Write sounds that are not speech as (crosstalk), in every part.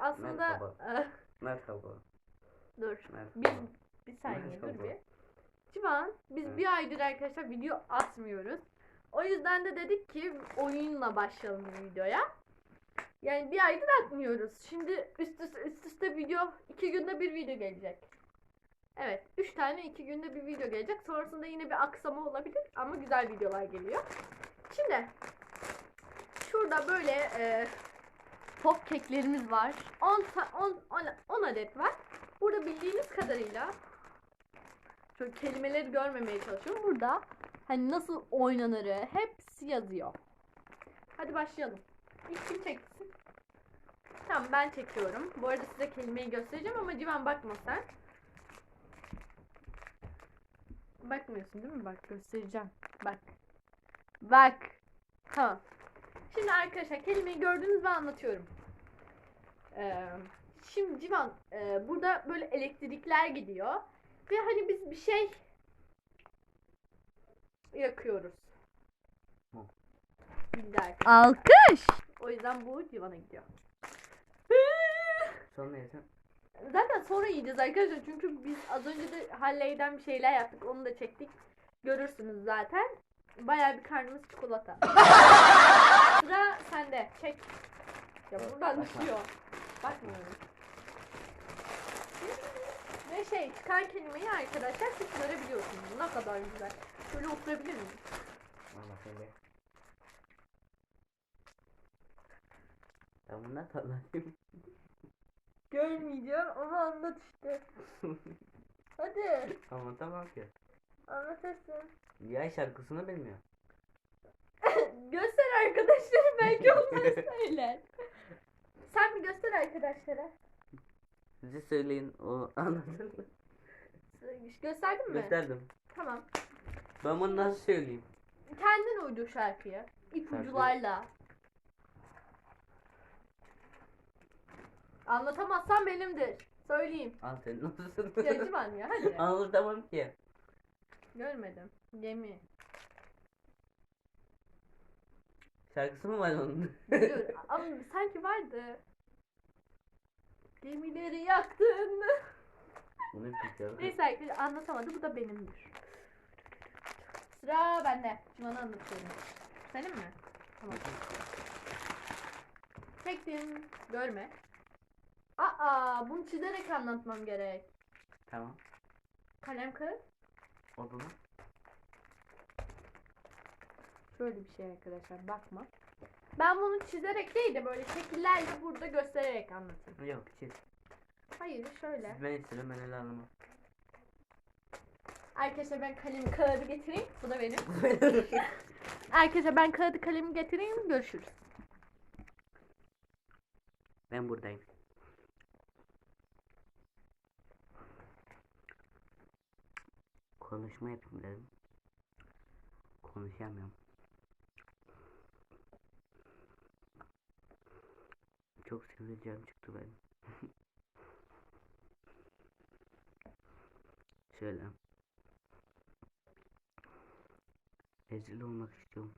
aslında Merhaba. eh, (laughs) Merhaba. dur. Merhaba. Bir, bir saniye dur Merhaba. bir. Civan biz Evet. bir aydır arkadaşlar video atmıyoruz. O yüzden de dedik ki oyunla başlayalım bu videoya. Yani bir aydır atmıyoruz. Şimdi üst üste, üst üste video iki günde bir video gelecek. Evet. Üç tane iki günde bir video gelecek. Sonrasında yine bir aksama olabilir ama güzel videolar geliyor. Şimdi şurada böyle e, pop keklerimiz var. 10 10 10 adet var. Burada bildiğiniz kadarıyla şöyle kelimeleri görmemeye çalışıyorum. Burada hani nasıl oynanırı hepsi yazıyor. Hadi başlayalım. İlk kim çeksin? Tamam ben çekiyorum. Bu arada size kelimeyi göstereceğim ama Civan bakma sen. Bakmıyorsun değil mi? Bak göstereceğim. Bak. Bak. Tamam. Şimdi arkadaşlar kelimeyi gördünüz ve anlatıyorum. Ee, şimdi Civan e, burada böyle elektrikler gidiyor. Ve hani biz bir şey yakıyoruz. Hı. Bildi arkadaşlar. Alkış. O yüzden bu Civan'a gidiyor. Sonra yesen. Zaten sonra yiyeceğiz arkadaşlar çünkü biz az önce de Halley'den bir şeyler yaptık onu da çektik. Görürsünüz zaten. Bayağı bir karnımız çikolata. (laughs) Sıra sende. Çek. Ya buradan düşüyor. Bakmıyorum. Ve şey çıkan kelimeyi arkadaşlar siz görebiliyorsunuz. Ne kadar güzel. Şöyle oturabilir miyim? Allah seni. Ben bundan tatlanayım. (laughs) Görmeyeceğim ama anlat işte. (laughs) Hadi Ama tamam ki. anlatırsın. Yay şarkısını bilmiyor. (laughs) Göster arkadaşlara belki onları söyler. Sen bir göster arkadaşlara. Size söyleyin o (laughs) anladın mı? Gösterdin mi? Gösterdim. Tamam. Ben bunu nasıl söyleyeyim? Kendin uydur şarkıyı. İpucularla. Anlatamazsan benimdir. Söyleyeyim. Al sen nasılsın? Yacivan ya hadi. (laughs) Anlatamam ki. Görmedim. Gemi. Şarkısı mı var onun? Dur. (laughs) Ama sanki vardı. Gemileri yaktın. Bunu bilmiyorum. Neyse arkadaşlar anlatamadı. Bu da benimdir. Sıra bende. Civan'a anlatıyorum. Senin mi? Tamam. Çektim. Görme. Aa, bunu çizerek anlatmam gerek. Tamam. Kalem kağıt. O zaman. Şöyle bir şey arkadaşlar bakma. Ben bunu çizerek değil de böyle şekillerle burada göstererek anlatayım. Yok çiz. Hayır şöyle. Siz ben istedim ben ele alamam. Arkadaşlar ben kalem kağıdı getireyim. (laughs) Bu da benim. Arkadaşlar ben kağıdı kalemi getireyim. Görüşürüz. ben buradayım. Konuşma yapayım dedim. Konuşamıyorum. Çok sivilcem çıktı benim. Şöyle. Rezil olmak istiyorum.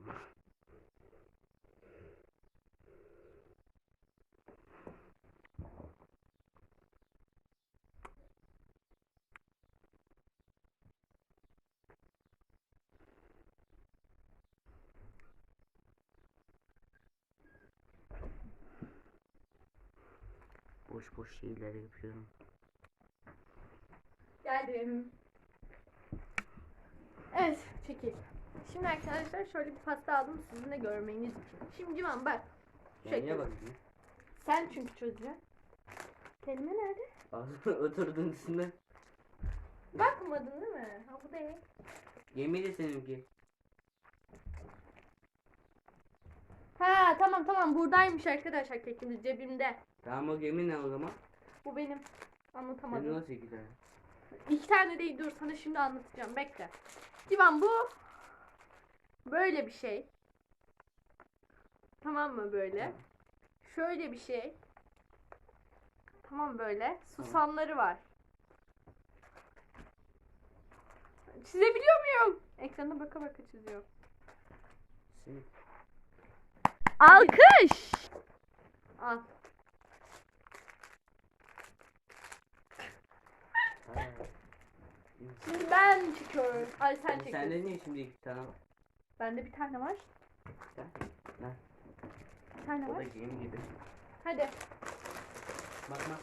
Şeyler yapıyorum. Geldim. Evet çekil. Şimdi arkadaşlar şöyle bir pasta aldım sizin de görmeniz için. Şimdi Civan bak. Niye Şekil. bakıyorsun? Sen çünkü çözeceksin. Kelime nerede? Ağzına (laughs) oturdun üstüne. Bakmadın değil mi? Ha bu değil. Yemin de seninki. Ha tamam tamam buradaymış arkadaşlar kekimiz cebimde. Tamam o gemi ne o zaman? Bu benim. Anlatamadım. nasıl iki tane? İki tane değil dur sana şimdi anlatacağım bekle. Civan bu böyle bir şey. Tamam mı böyle? Tamam. Şöyle bir şey. Tamam böyle. Susamları var. Çizebiliyor muyum? Ekrana baka baka çiziyor. Senin Alkış. Al. Şimdi ben çekiyorum. Ay sen çekiyorsun. Sende niye şimdi iki tane var? Bende bir tane var. Sen- Lan, Bir tane O da var. giyim gibi. Hadi. Bakma.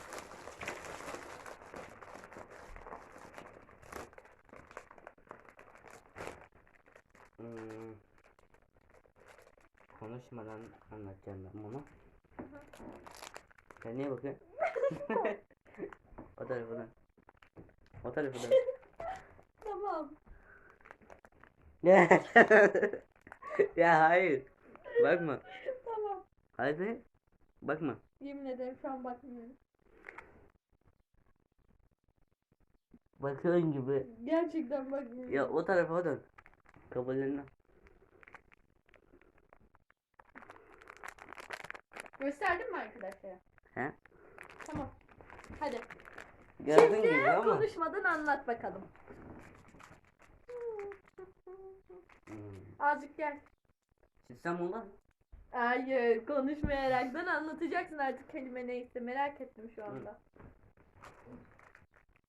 Hmm. Konuşmadan anlatacağım ben bunu. Sen niye bakıyorsun? (laughs) o tarafına. O tarafına. (laughs) Tamam. (laughs) ya hayır. Bakma. Tamam. Hadi. Bakma. Yemin ederim şu an bakmıyorum. Bakıyorsun gibi. Gerçekten bakmıyorum. Ya o tarafa dön. Kabullenme. Gösterdin mi arkadaşlara? He? Tamam. Hadi. Gördün Şimdi gibi ama. konuşmadan anlat bakalım. Hmm. Azıcık gel. Çizsem olur mu? Hayır konuşmayaraktan anlatacaksın artık kelime neyse merak ettim şu anda.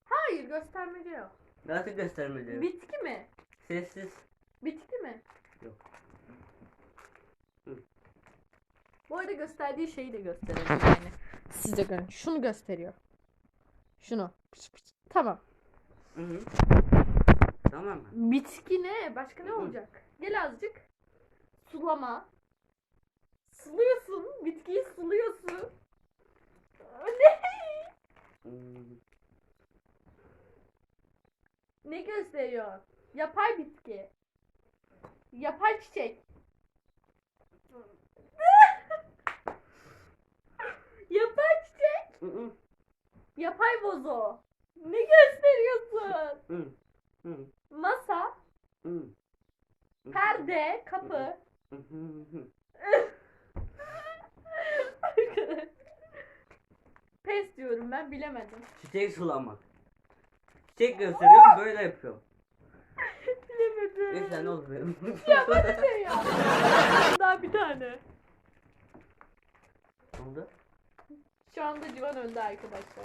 Hayır göstermece yok. Nasıl göstermeyeceğim? Bitki mi? Sessiz. Bitki mi? Yok. Bu arada gösterdiği şeyi de gösterelim yani. Siz de görün. Şunu gösteriyor. Şunu. Tamam. Hı hı. Tamam mı? Bitki ne? Başka ne Hı. olacak? Gel azıcık. Sulama. Suluyorsun. Bitkiyi suluyorsun. Ne? Hmm. Ne gösteriyor? Yapay bitki. Yapay çiçek. (laughs) Yapay çiçek. Hı hı. Yapay bozo. Ne gösteriyorsun? Hı. Hı. Perde, kapı. Arkadaş. Pes diyorum ben bilemedim. Çiçek sulamak. Çiçek gösteriyorum böyle yapıyorum. Bilemedim. Neyse ne olur benim. (laughs) Ya bana ne ya? Daha bir tane. Ne oldu? Şu anda Civan önde arkadaşlar.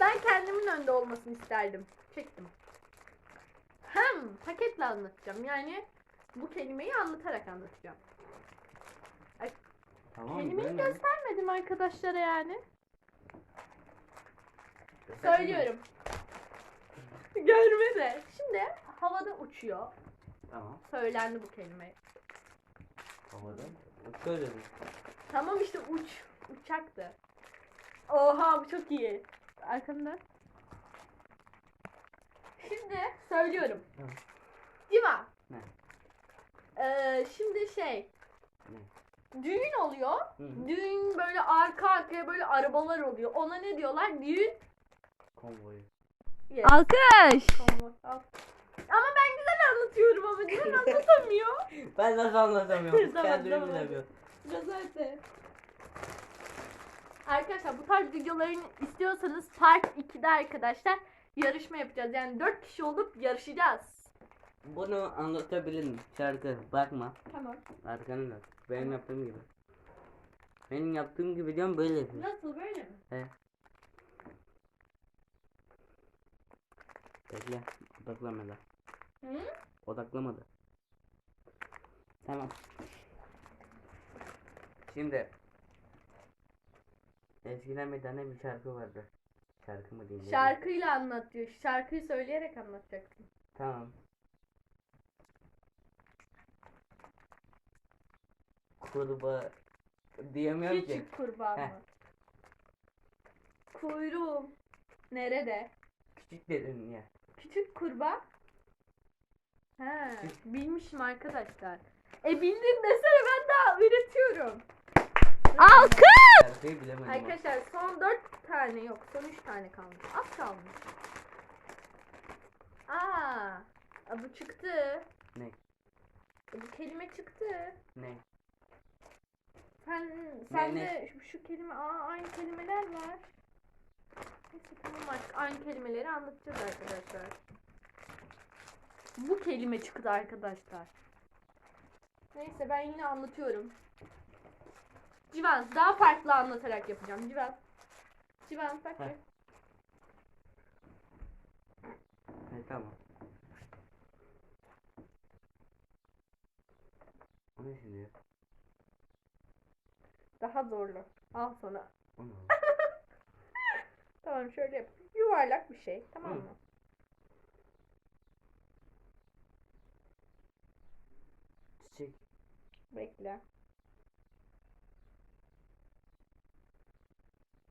Ben kendimin önde olmasını isterdim. Çektim. Hem paketle anlatacağım. Yani bu kelimeyi anlatarak anlatacağım. Tamam. Kelimeyi benim- göstermedim arkadaşlara yani. Söylüyorum. (laughs) Görmedi. Şimdi havada uçuyor. Tamam. Söylendi bu kelime. Havada. Söyledim. Tamam işte uç. Uçaktı. Oha bu çok iyi. Arkamda. Şimdi söylüyorum. Tamam. Diva. Ne? Ee, şimdi şey. Ne? Düğün oluyor. Hı hı. Düğün böyle arka arkaya böyle arabalar oluyor. Ona ne diyorlar? Düğün. Konvoyu. Yes. Alkış. Konvoy. Al. Ama ben güzel anlatıyorum ama Dilan (laughs) anlatamıyor. Ben nasıl anlatamıyorum? (laughs) Tamam, Kendimi tamam. bilemiyorum. Arkadaşlar bu tarz videoların istiyorsanız part 2'de arkadaşlar yarışma yapacağız. Yani 4 kişi olup yarışacağız. Bunu anlatabilirim. Şarkı. Bakma. Tamam. Arkanı dön. Benim yaptığım gibi. Benim yaptığım gibi diyorum böyle. Nasıl böyle mi? He. Bekle. Odaklamadı. Hı? Odaklamadı. Tamam. Şimdi. Eskiden bir tane bir şarkı vardı. Şarkı mı diyeyim? Şarkıyla anlat diyor. Şarkıyı söyleyerek anlatacaksın. Tamam. Kurbağa diyemiyorum ki. Küçük kurbağa Heh. mı? Kuyruğum. Nerede? Küçük dedin ya. Küçük kurbağa. He, bilmişim arkadaşlar. E bildim desene ben daha üretiyorum. Alkış. Şarkıyı bilemedim. ama. Arkadaşlar son 4 tane yok. Son 3 tane kalmış. Az kalmış. Aa, a, bu çıktı. Ne? E, Bu kelime çıktı. Ne? Sen sen ne? de şu, şu kelime aa aynı kelimeler var. Neyse tamam artık aynı kelimeleri anlatacağız arkadaşlar. Bu kelime çıktı arkadaşlar. Neyse ben yine anlatıyorum. Civan daha farklı anlatarak yapacağım. Civan. Civan bak. Heh. bir. tamam. O ne şimdi? Daha zorlu. Al sana. O ne? (laughs) Tamam şöyle yap. Yuvarlak bir şey. Tamam mı? Çiçek. Bekle.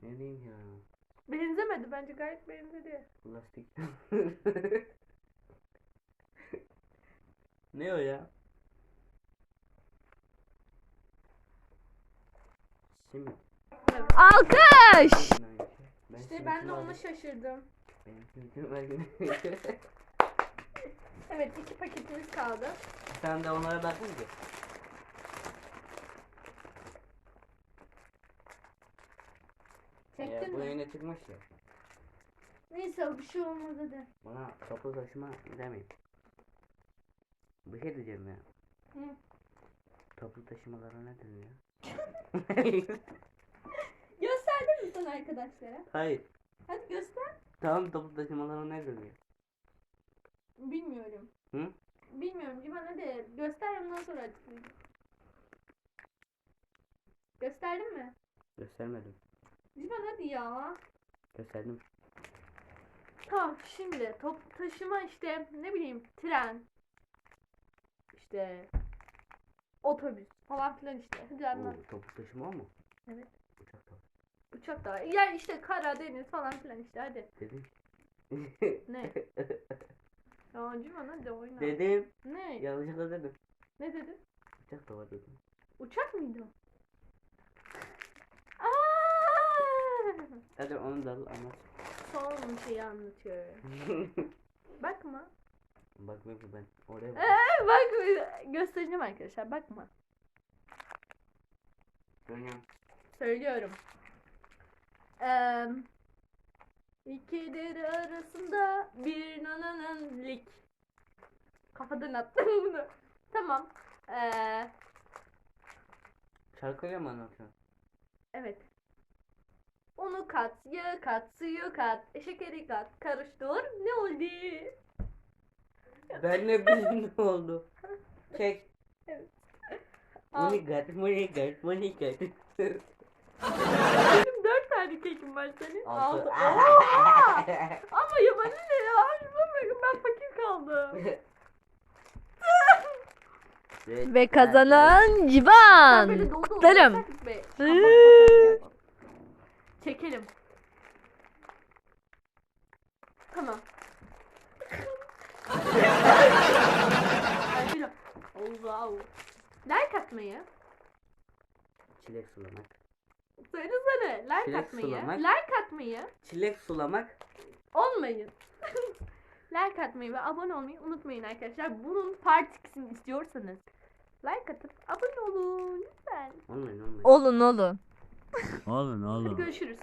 Ne diyeyim ya? Benzemedi bence gayet benzedi. Plastik. (laughs) ne o ya? Şimdi. Alkış. İşte ben de ona şaşırdım. (laughs) Evet iki paketimiz kaldı. Sen de onlara bakın ki. Ya, Çektin bu mi? yine çıkmış ya. Neyse bir şey olmaz hadi. Bana toplu taşıma demeyin. Bir şey diyeceğim ya. Hı. Toplu taşımalara ne deniyor? (laughs) Gösterdin mi sen arkadaşlara? Hayır. Hadi göster. Tamam toplu taşımalara ne deniyor? Bilmiyorum. Hı? Bilmiyorum Civan hadi göster ondan sonra açıklayayım. Gösterdin mi? Göstermedim. Civan hadi ya. Gösterdim. Tamam şimdi top taşıma işte ne bileyim tren işte otobüs falan filan işte. Hadi anlat. Oo, toplu taşıma mu? Evet. Uçak da. Uçak da. Yani işte kara deniz falan filan işte hadi. Dedim. Ne? (laughs) Ya Civan hadi oyna. dedim. Ne? Yanlışlıkla dedim. Ne dedin? Uçak da var dedim. Uçak mıydı o? Aa! (laughs) Hadi onu da anlat. Son şeyi anlatıyor. (laughs) Bakma. Bak bak ben oraya bak. Ee, bak göstereceğim arkadaşlar bakma. Dönüyorum. Söylüyorum. Eee iki deri arasında bir nananınlik. Kafadan attım bunu. Tamam. Eee Şarkıyla mı anlatıyorsun? evet. Unu kat, yağı kat, suyu kat, şekeri kat, karıştır. Ne oldu? Ben ne bileyim ne oldu. Kek. Al. Munigat, munigat, munigat. Benim dört tane kekim var senin. Altı. Altı. Ama ya bana ne ya? Ben, fakir kaldım. Ve kazanan Civan. Kutlarım. Çekelim. Tamam. Oh, wow. Like atmayı. Çilek sulamak. Söylesene. Like Çilek atmayı. sulamak. Like atmayı. Çilek sulamak. Olmayın. (laughs) like atmayı ve abone olmayı unutmayın arkadaşlar. Bunun part 2'sini istiyorsanız like atıp abone olun lütfen. Olmayın olmayın. Olun olun. Olun Hadi görüşürüz.